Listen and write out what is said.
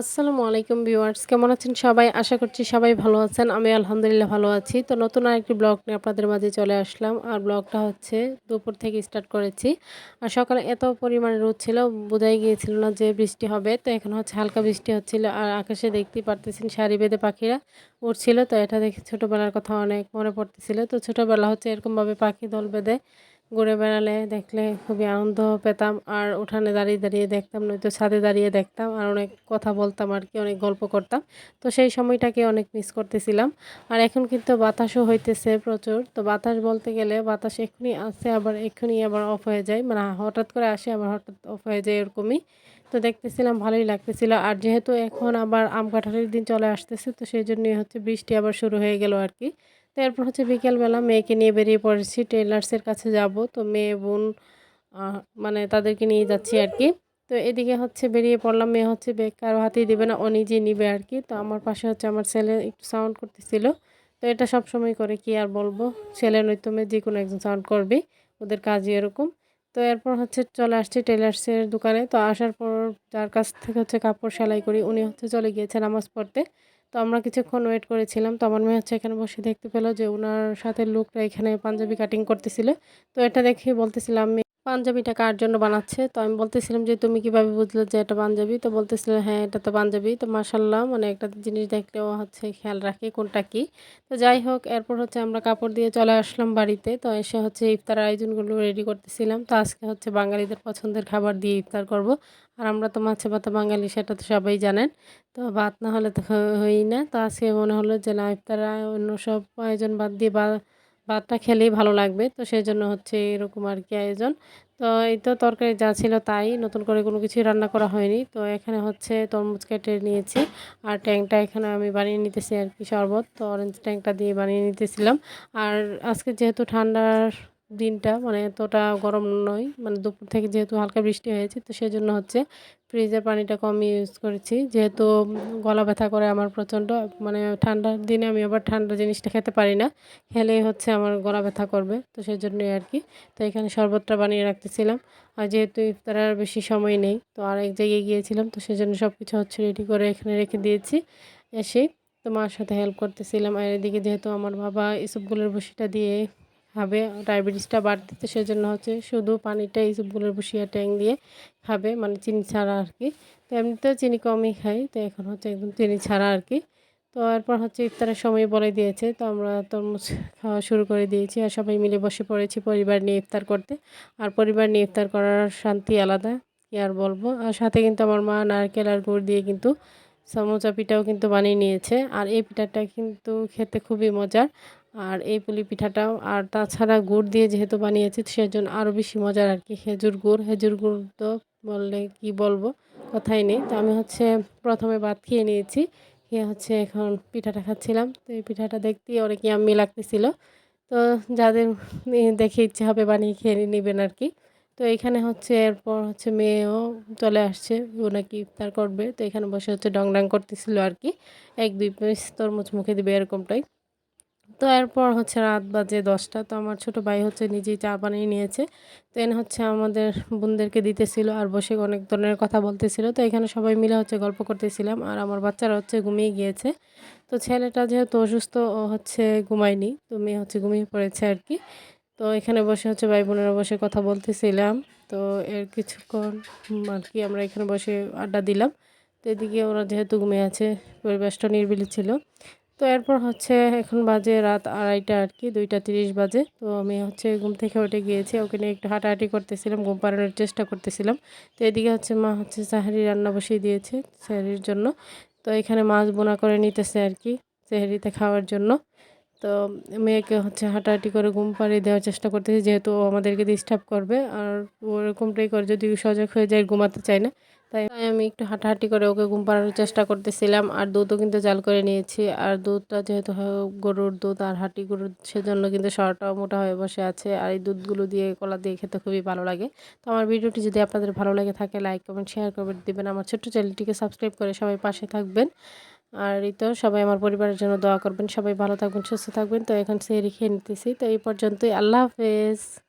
আসসালামু আলাইকুম ভিউয়ার্স, কেমন আছেন সবাই? আশা করছি সবাই ভালো আছেন। আমি আলহামদুলিল্লাহ ভালো আছি। তো নতুন আরেকটি ব্লগ নিয়ে আপনাদের মাঝে চলে আসলাম। আর ব্লগটা হচ্ছে দুপুর থেকে স্টার্ট করেছি। আর সকালে এত পরিমাণে রোদ ছিল, বোঝাই গিয়েছিল না যে বৃষ্টি হবে। তো এখন হচ্ছে হালকা বৃষ্টি হচ্ছিল, আর আকাশে দেখতেই পারতেছেন সারি বেঁধে পাখিরা উঠছিল তো এটা দেখে ছোটোবেলার কথা অনেক মনে পড়তেছিল। তো ছোটোবেলা হচ্ছে এরকমভাবে পাখি দল বেঁধে ঘুরে বেড়ালে দেখলে খুবই আনন্দ পেতাম। আর উঠানে দাঁড়িয়ে দাঁড়িয়ে দেখতাম, নয়তো ছাদে দাঁড়িয়ে দেখতাম আর অনেক কথা বলতাম আর কি, অনেক গল্প করতাম। তো সেই সময়টাকে অনেক মিস করতেছিলাম। আর এখন কিন্তু বাতাসও হইতেছে প্রচুর। তো বাতাস বলতে গেলে বাতাস এক্ষুনি আসে আবার এক্ষুনি আবার অফ হয়ে যায়। মানে হঠাৎ করে আসে আবার হঠাৎ অফ হয়ে যায় এরকমই। তো দেখতেছিলাম, ভালোই লাগতেছিল। আর যেহেতু এখন আবার আম কাঁঠালের দিন চলে আসতেছে, তো সেই জন্যই হচ্ছে বৃষ্টি আবার শুরু হয়ে গেল আর কি। তো এরপর হচ্ছে বিকেলবেলা মেয়েকে নিয়ে বেরিয়ে পড়েছি টেলার্সের কাছে যাব। তো মেয়ে, বোন মানে তাদেরকে নিয়ে যাচ্ছি আর কি। তো এদিকে হচ্ছে বেরিয়ে পড়লাম, মেয়ে হচ্ছে বেগ কারও হাতেই দেবে না, ও নিজেই নিবে আর কি। তো আমার পাশে হচ্ছে আমার ছেলে একটু সাউন্ড করতেছিল। তো এটা সব সময় করে, কি আর বলব? ছেলে নয়তো মেয়ে যে কোনো একজন সাউন্ড করবে ওদের কাজই এরকম। তো এরপর হচ্ছে চলে আসছি টেলার্সের দোকানে। তো আসার পর যার কাছ থেকে হচ্ছে কাপড় সেলাই করি, উনি হচ্ছে চলে গিয়েছেন নামাজ পড়তে। তো আমরা কিছুক্ষণ ওয়েট করেছিলাম। তো আমার মেয়ে হচ্ছে এখানে বসে দেখতে পেল যে ওনার সাথে লোকটা এখানে পাঞ্জাবি কাটিং করতেছিল। তো এটা দেখে বলতেছিলাম পাঞ্জাবিটা কার জন্য বানাচ্ছে? তো আমি বলতেছিলাম যে, তুমি কীভাবে বুঝলে যে এটা পাঞ্জাবি? তো বলতেছিল হ্যাঁ এটা তো পাঞ্জাবি। তো মাসাল্লাহ মানে একটা জিনিস দেখলেও হচ্ছে খেয়াল রাখি কোনটা কি। তো যাই হোক, এরপর হচ্ছে আমরা কাপড় দিয়ে চলে আসলাম বাড়িতে। তো এসে হচ্ছে ইফতার আয়োজনগুলো রেডি করতেছিলাম। তো আজকে হচ্ছে বাঙালিদের পছন্দের খাবার দিয়ে ইফতার করব। আর আমরা তো মাছে ভাতে বাঙালি, সেটা তো সবাই জানেন। তো ভাত না হলে তো হই না। তো আজকে মনে হলো যে, না, ইফতার অন্য সব আয়োজন বাদ দিয়ে বা ভাতটা খেলেই ভালো লাগবে। তো সেই জন্য হচ্ছে এরকম আর কি আয়োজন। তো এই তো তরকারি যা ছিল তাই, নতুন করে কোনো কিছু রান্না করা হয়নি। তো এখানে হচ্ছে তরমুজ কেটে নিয়েছি। আর ট্যাংটা এখানে আমি বানিয়ে নিতেছি আর কি শরবত। তো অরেঞ্জ ট্যাংটা দিয়ে বানিয়ে নিতেছিলাম। আর আজকে যেহেতু ঠান্ডার দিনটা মানে এতটা গরম নয়। মানে দুপুর থেকে যেহেতু হালকা বৃষ্টি হয়েছে, তো সেই জন্য হচ্ছে ফ্রিজের পানিটা কম ইউজ করেছি। যেহেতু গলা ব্যথা করে আমার প্রচণ্ড মানে ঠান্ডার দিনে আমি আবার ঠান্ডা জিনিসটা খেতে পারি না, খেলেই হচ্ছে আমার গলা ব্যথা করবে, তো সেই জন্যই আর কি। তো এখানে শরবতটা বানিয়ে রাখতেছিলাম। আর যেহেতু ইফতার আর বেশি সময় নেই, তো আর এক জায়গায় গিয়েছিলাম, তো সেই জন্য সব কিছু হচ্ছে রেডি করে এখানে রেখে দিয়েছি। এসে তো মার সাথে হেল্প করতেছিলাম। আর এদিকে যেহেতু আমার বাবা এসবগুলোর বসিটা দিয়ে খাবে, ডায়াবেটিসটা বাড়তেছে সেজন্য হচ্ছে শুধু পানিটা এইসবগুলোর বসিয়া ট্যাং দিয়ে খাবে মানে চিনি ছাড়া আর কি। তো এমনিতেও চিনি কমই খাই, তো এখন হচ্ছে একদম চিনি ছাড়া আর কি। তো এরপর হচ্ছে ইফতারের সময় বলে দিয়েছে, তো আমরা তরমুজ খাওয়া শুরু করে দিয়েছি আর সবাই মিলে বসে পড়েছি পরিবার নিয়ে ইফতার করতে। আর পরিবার নিয়ে ইফতার করার শান্তি আলাদা, কি আর বলব? আর সাথে কিন্তু আমার মা, নারকেল আর গুড় দিয়ে কিন্তু সমোচা পিঠাও কিন্তু বানিয়ে নিয়েছে। আর এই পিঠাটা কিন্তু খেতে খুবই মজার। আর এই পুলি পিঠাটাও। আর তাছাড়া গুড় দিয়ে যেহেতু বানিয়েছি, সেজন্য আরও বেশি মজার আর কি। খেজুর গুড়। খেজুর গুড় তো বললে কি বলব? কথাই নেই। তো আমি হচ্ছে প্রথমে ভাত খেয়ে নিয়েছি। খেয়ে হচ্ছে এখন পিঠাটা খাচ্ছিলাম। তো এই পিঠাটা দেখতেই অনেক ইয়াম্মি লাগতেছিল। তো যাদের দেখে ইচ্ছে হবে বানিয়ে খেয়ে নেবেন আর কি। তো এখানে হচ্ছে এরপর হচ্ছে মেয়েও চলে আসছে। ও নাকি ইফতার করবে। তো এখানে বসে হচ্ছে ডং ডাং করতেছিল আর কি। এক দুই পিস তরমুজ মুখে দিবে এরকমটাই। তো এরপর হচ্ছে রাত বাজে দশটা, তো আমার ছোট ভাই হচ্ছে নিজেই চা বানিয়ে নিয়েছে। তো এনে হচ্ছে আমাদের বোনদেরকে দিতেছিল আর বসে অনেক ধরনের কথা বলতেছিল। তো এখানে সবাই মিলে হচ্ছে গল্প করতেছিলাম আর আমার বাচ্চারা হচ্ছে ঘুমিয়ে গিয়েছে। তো ছেলেটা যেহেতু অসুস্থ হচ্ছে ঘুমায়নি, তো মেয়ে হচ্ছে ঘুমিয়ে পড়েছে আর কি। তো এখানে বসে হচ্ছে ভাই বোনেরা বসে কথা বলতেছিলাম। তো এর কিছুক্ষণ আর কি আমরা এখানে বসে আড্ডা দিলাম। তো এদিকে ওরা যেহেতু ঘুমিয়ে আছে, পরিবেশটা নির্বিলি ছিল। তো এরপর হচ্ছে এখন বাজে রাত আড়াইটা আর কি, দুইটা তিরিশ বাজে। তো আমি হচ্ছে ঘুম থেকে উঠে গিয়েছি, ওকে নিয়ে একটু হাঁটাহাঁটি করতেছিলাম, ঘুম পাড়ানোর চেষ্টা করতেছিলাম। তো এদিকে হচ্ছে মা হচ্ছে সাহারি রান্না বসিয়ে দিয়েছে সাহারির জন্য। তো এখানে মাছ বোনা করে নিতেছে আর কি সেহারিতে খাওয়ার জন্য। তো মেয়েকে হচ্ছে হাঁটাহাঁটি করে ঘুম পাড়িয়ে দেওয়ার চেষ্টা করতেছি, যেহেতু আমাদেরকে ডিস্টার্ব করবে। আর ওরকমটাই করে, যদি সজাগ হয়ে যায়, ঘুমাতে চায় না। তাই আমি একটু হাঁটাহাঁটি করে ওকে ঘুম পাড়ানোর চেষ্টা করতেছিলাম। আর দুধও কিন্তু জাল করে নিয়েছি। আর দুধটা যেহেতু গরুর দুধ আর হাঁটি গরুর, সেজন্য কিন্তু সরটাও মোটা হয়ে বসে আছে। আর এই দুধগুলো দিয়ে কলা দিয়ে খেতে খুবই ভালো লাগে। তো আমার ভিডিওটি যদি আপনাদের ভালো লাগে থাকে লাইক কমেন্ট শেয়ার করে দেবেন আমার ছোট্ট চ্যানেলটিকে সাবস্ক্রাইব করে সবাই পাশে থাকবেন। আর এই তো সবাই আমার পরিবারের জন্য দোয়া করবেন। সবাই ভালো থাকবেন, সুস্থ থাকবেন। তো এখন সেই রেখে নিতেছি। তো এই পর্যন্তই। আল্লাহ হাফেজ।